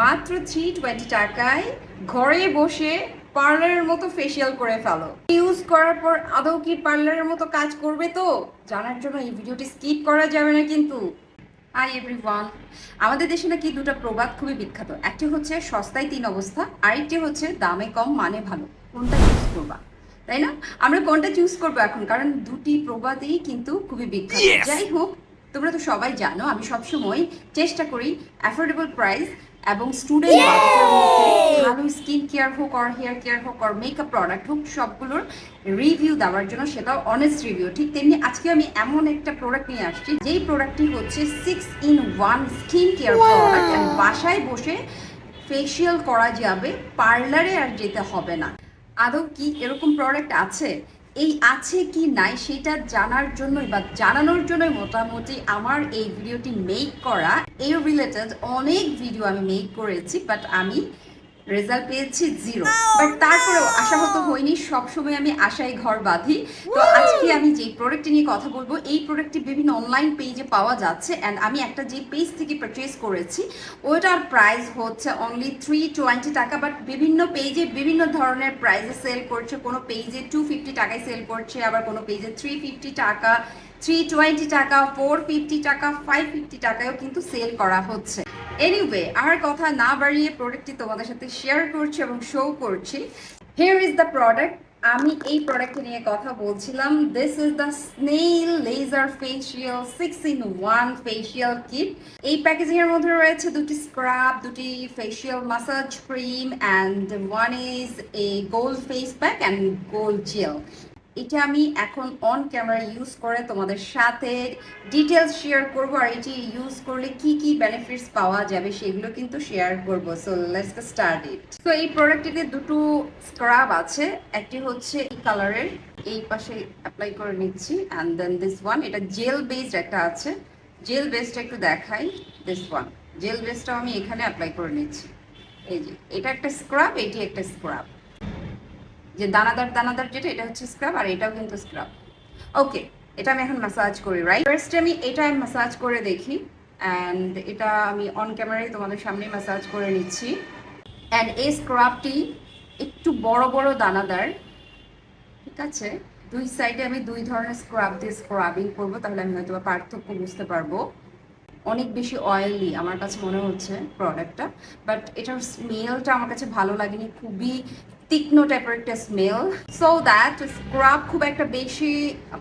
মাত্র three twenty টাকায় ঘরে বসে পার্লারের মতো ফেসিয়াল করে ফেলো। ইউজ করার পর আদৌ কি পার্লারের মতো কাজ করবে তো? জানার জন্য এই ভিডিওটি স্কিপ করা যাবে না কিন্তু। হাই এভরিওয়ান আমাদের দেশে নাকি দুটো প্রবাদ খুবই বিখ্যাত। একটি হচ্ছে সস্তায় তিন অবস্থা আরেকটি হচ্ছে দামে কম মানে ভালো। কোনটা ইউজ করবা? তাই না? আমরা কোনটা চুজ করব এখন? কারণ দুটি প্রবাদই কিন্তু খুবই বিখ্যাত। যাই হোক তোমরা তো সবাই জানো আমি সবসময় চেষ্টা করি অ্যাফোর্ডেবল প্রাইস এবং স্টুডেন্ট ভালো স্কিন কেয়ার হোক আর হেয়ার কেয়ার হোক আর মেকআপ প্রোডাক্ট হোক সবগুলোর রিভিউ দেওয়ার জন্য সেটাও অনেস্ট রিভিউ ঠিক তেমনি আজকে আমি এমন একটা প্রোডাক্ট নিয়ে আসছি যেই প্রোডাক্টটি হচ্ছে six in one skin care product বাসায় বসে ফেসিয়াল করা যাবে পার্লারে আর যেতে হবে না। আদৌ কি এরকম প্রোডাক্ট আছে? এই আছে কি নাই সেটা জানার জন্যই বা জানানোর জন্যই মোটামুটি আমার এই ভিডিওটি মেক করা। এই রিলেটেড অনেক ভিডিও আমি মেক করেছি বাট আমি রেজাল্ট পেয়েছি জিরো বাট তারপরেও আশাহত হইনি সবসময় আমি আশায় ঘর বাঁধি। তো আজকে আমি যে প্রোডাক্টটি নিয়ে কথা বলব এই প্রোডাক্টটি বিভিন্ন অনলাইন পেজে পাওয়া যাচ্ছে। অ্যান্ড আমি একটা যে পেজ থেকে পারচেস করেছি ওইটার প্রাইস হচ্ছে অনলি থ্রি টোয়েন্টি টাকা। বাট বিভিন্ন পেজে বিভিন্ন ধরনের প্রাইসে সেল করছে। কোনো পেজে টু ফিফটি টাকায় সেল করছে আবার কোনো পেজে থ্রি ফিফটি টাকা থ্রি টোয়েন্টি টাকা ফোর ফিফটি টাকা ফাইভ ফিফটি টাকায়ও কিন্তু সেল করা হচ্ছে। এনিওয়ে আর কথা না বাড়িয়ে প্রোডাক্টটি তোমাদের সাথে শেয়ার করছি এবং শো করছি। হিয়ার ইজ দ্য প্রোডাক্ট আমি এই প্রোডাক্টটি নিয়ে কথা বলছিলাম। This is the snail laser facial six in one facial kit এই প্যাকেজিং এর মধ্যে রয়েছে দুটি স্ক্রাব দুটি facial massage cream and one is a gold face pack and gold gel এটা আমি এখন অন ক্যামেরা ইউজ করে তোমাদের সাথে ডিটেলস শেয়ার করব, আর এটি ইউজ করলে কি কি বেনিফিটস পাওয়া যাবে সেগুলো কিন্তু শেয়ার করব। সো লেটস স্টার্ট ইট তো এই প্রোডাক্টটিতে দুটো স্ক্রাব আছে, একটি হচ্ছে এই কালারের এই পাশে অ্যাপ্লাই করে নিচ্ছি অ্যান্ড দেন দিস ওয়ান এটা জেল বেসড একটা আছে। জেল বেসড একটু দেখাই দিস ওয়ান জেল বেসটাও আমি এখানে অ্যাপ্লাই করে নিচ্ছি। এই যে, এটা একটা স্ক্রাব এটি একটা স্ক্রাব যে দানাদার দানাদার যেটা, এটা হচ্ছে স্ক্রাব আর এটাও কিন্তু স্ক্রাব ওকে এটা আমি এখন ম্যাসাজ করি রাইট ফার্স্টে আমি এটা ম্যাসাজ করে দেখি অ্যান্ড এটা আমি অন ক্যামেরায় তোমাদের সামনে ম্যাসাজ করে নিচ্ছি. অ্যান্ড এই স্ক্রাবটি একটু বড় বড় দানাদার, ঠিক আছে? দুই সাইডে আমি দুই ধরনের স্ক্রাব দিয়ে স্ক্রাবিং করব, তাহলে আমি হয়তো পার্থক্য বুঝতে পারব। অনেক বেশি অয়েলি আমার কাছে মনে হচ্ছে প্রোডাক্টটা বাট এটার স্মেলটা আমার কাছে ভালো লাগেনি, খুবই তীক্ষ্ণ টাইপের একটা স্মেল সো দ্যাট স্ক্রাব খুব একটা বেশি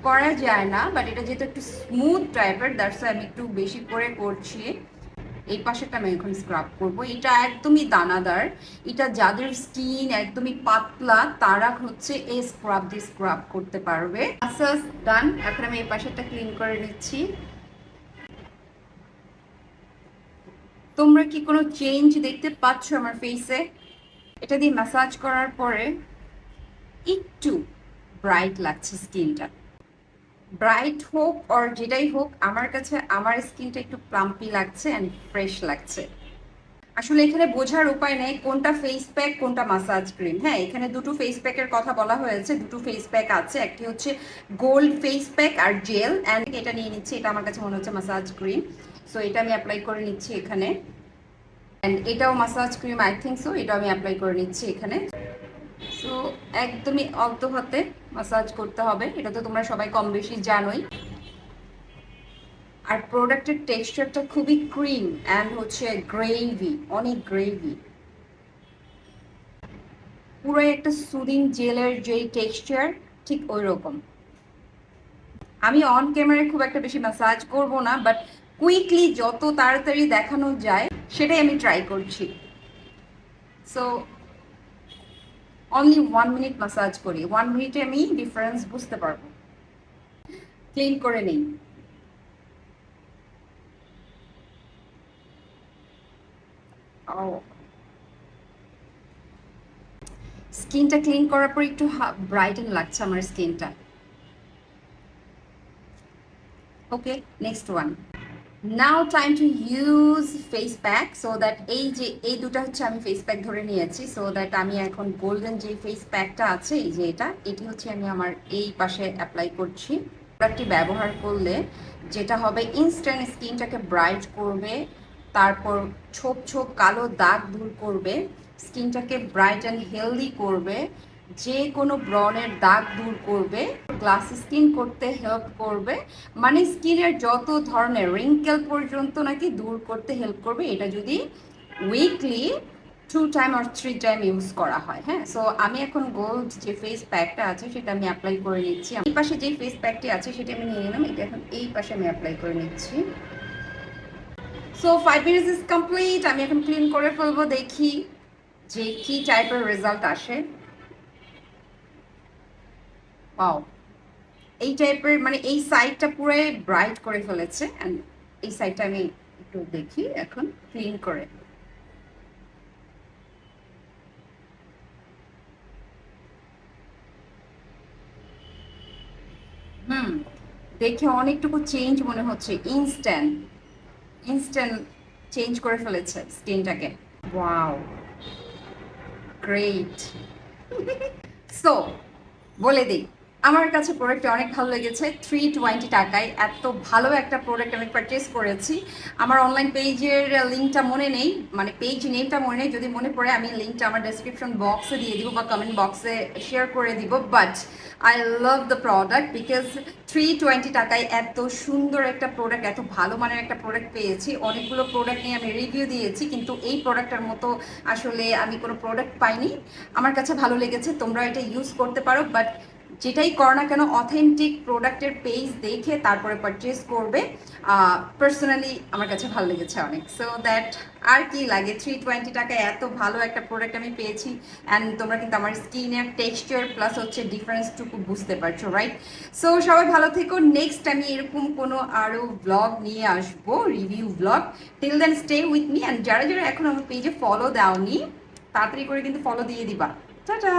করা যায় না বাট এটা যেহেতু একটু স্মুথ টাইপের দ্যাটস আমি একটু বেশি করে করছি। এই পাশেটা আমি এখন স্ক্রাব করব। এটা একদমই দানাদার। এটা যাদের স্কিন একদমই পাতলা, তারা হচ্ছে এই স্ক্রাব দিয়ে স্ক্রাব করতে পারবে। মাসাজ ডান এখন আমি এই পাশেরটা ক্লিন করে নিচ্ছি। তোমরা কি কোনো চেঞ্জ দেখতে পাচ্ছ আমার ফেসে এটা দিয়ে ম্যাসাজ করার পরে একটু ব্রাইট লাগছে স্কিনটা ব্রাইট হোক আর যেটাই হোক, আমার কাছে আমার স্কিনটা একটু প্লাম্পি লাগছে অ্যান্ড ফ্রেশ লাগছে। আসলে এখানে বোঝার উপায় নেই কোনটা ফেস প্যাক কোনটা মাসাজ ক্রিম হ্যাঁ এখানে দুটো ফেস প্যাকের কথা বলা হয়েছে, দুটো ফেস প্যাক আছে। একটি হচ্ছে গোল্ড ফেস প্যাক আর জেল অ্যান্ড এটা নিয়ে নিচ্ছি, এটা আমার কাছে মনে হচ্ছে মাসাজ ক্রিম সো এটা আমি অ্যাপ্লাই করে নিচ্ছি এখানে। অ্যান্ড এটাও massage cream I think so এটা আমি অ্যাপ্লাই করে নিচ্ছি এখানে। সো একদমই অল্প হাতে মাসাজ করতে হবে। এটা তো তোমরা সবাই কম বেশি জানোই। আর প্রোডাক্টের টেক্সচারটা খুবই ক্রিম অ্যান্ড হচ্ছে গ্রেভি অনেক গ্রেভি পুরো একটা সুদিং জেলের যে টেক্সচার ঠিক ওই রকম আমি অন ক্যামেরায় খুব একটা বেশি ম্যাসাজ করব না বাট কুইকলি যত তাড়াতাড়ি দেখানো যায় সেটাই আমি ট্রাই করছি। So only one minute massage করি। ওয়ান মিনিটে আমি ডিফারেন্স বুঝতে পারব। ক্লিন করে নেই। স্কিনটা ক্লিন করার পর একটু ব্রাইটেন লাগছে আমার স্কিনটা okay next one now time to use face pack so that এই যে, এই দুটো হচ্ছে আমি ফেস প্যাক ধরে নিয়েছি সো দ্যাট আমি এখন গোল্ডেন যে ফেস প্যাকটা আছে, এই যে এটা, এটি হচ্ছে আমি আমার এই পাশে অ্যাপ্লাই করছি। প্রোডাক্টটি ব্যবহার করলে যেটা হবে ইনস্ট্যান্ট স্কিনটাকে ব্রাইট করবে, তারপর ছোপ ছোপ কালো দাগ দূর করবে স্কিনটাকে ব্রাইট অ্যান্ড হেলদি করবে যে কোনো ব্রনের দাগ দূর করবে গ্লাস স্কিন করতে হেল্প করবে মানে স্কিনের যত ধরনের রিঙ্কেল পর্যন্ত নাকি দূর করতে হেল্প করবে, এটা যদি উইকলি টু টাইম আর থ্রি টাইম ইউজ করা হয় হ্যাঁ? সো আমি এখন গোল্ড যে ফেস প্যাকটা আছে, সেটা আমি অ্যাপ্লাই করে নিচ্ছি। এই পাশে যে ফেস প্যাকটি আছে, সেটা আমি নিয়ে নিলাম, এটা এখন এই পাশে আমি অ্যাপ্লাই করে নিচ্ছি। So five minutes is complete আমি এখন ক্লিন করে ফেলব, দেখি যে কি টাইপের রেজাল্ট আসে। পাও এই টাইপের মানে এই সাইডটা পুরো ব্রাইট করে ফেলেছে অ্যান্ড এই সাইডটা আমি একটু দেখি এখন ক্লিন করে। হুম, দেখে অনেকটুকু চেঞ্জ মনে হচ্ছে ইনস্ট্যান্ট ইনস্ট্যান্ট চেঞ্জ করে ফেলেছে স্কিনটাকে ওয়াও গ্রেট সো বলে দিই আমার কাছে প্রোডাক্টটা অনেক ভালো লেগেছে। থ্রি টোয়েন্টি টাকায়। এত ভালো একটা প্রোডাক্ট আমি পারচেস করেছি। আমার অনলাইন পেজের লিঙ্কটা মনে নেই। মানে পেজ নেমটা মনে নেই। যদি মনে পড়ে, আমি লিঙ্কটা আমার ডেসক্রিপশন বক্সে দিয়ে দিব বা কমেন্ট বক্সে শেয়ার করে দিব। But I love the product because three twenty টাকায় এত সুন্দর একটা প্রোডাক্ট এত ভালো মানের একটা প্রোডাক্ট পেয়েছি। অনেকগুলো প্রোডাক্ট নিয়ে আমি রিভিউ দিয়েছি। কিন্তু এই প্রোডাক্টটার মতো আসলে আমি কোনো প্রোডাক্ট পাইনি। আমার কাছে ভালো লেগেছে। তোমরা এটা ইউজ করতে পারো। বাট যেটাই করো না কেন অথেন্টিক প্রোডাক্টের পেজ দেখে তারপরে পারচেস করবে পার্সোনালি আমার কাছে ভালো লেগেছে অনেক। সো দ্যাট আর কি লাগে? থ্রি টোয়েন্টি টাকায় এত ভালো একটা প্রোডাক্ট আমি পেয়েছি। অ্যান্ড তোমরা কিন্তু আমার স্কিনের টেক্সচার প্লাস হচ্ছে ডিফারেন্সটুকু বুঝতে পারছ রাইট সো সবাই ভালো থেকো। নেক্সট আমি এরকম কোনো আরও ব্লগ নিয়ে আসব review blog till then stay with me and যারা যারা এখন আমার পেজে ফলো দাওনি, তাড়াতাড়ি করে কিন্তু ফলো দিয়ে দিবা। টাটা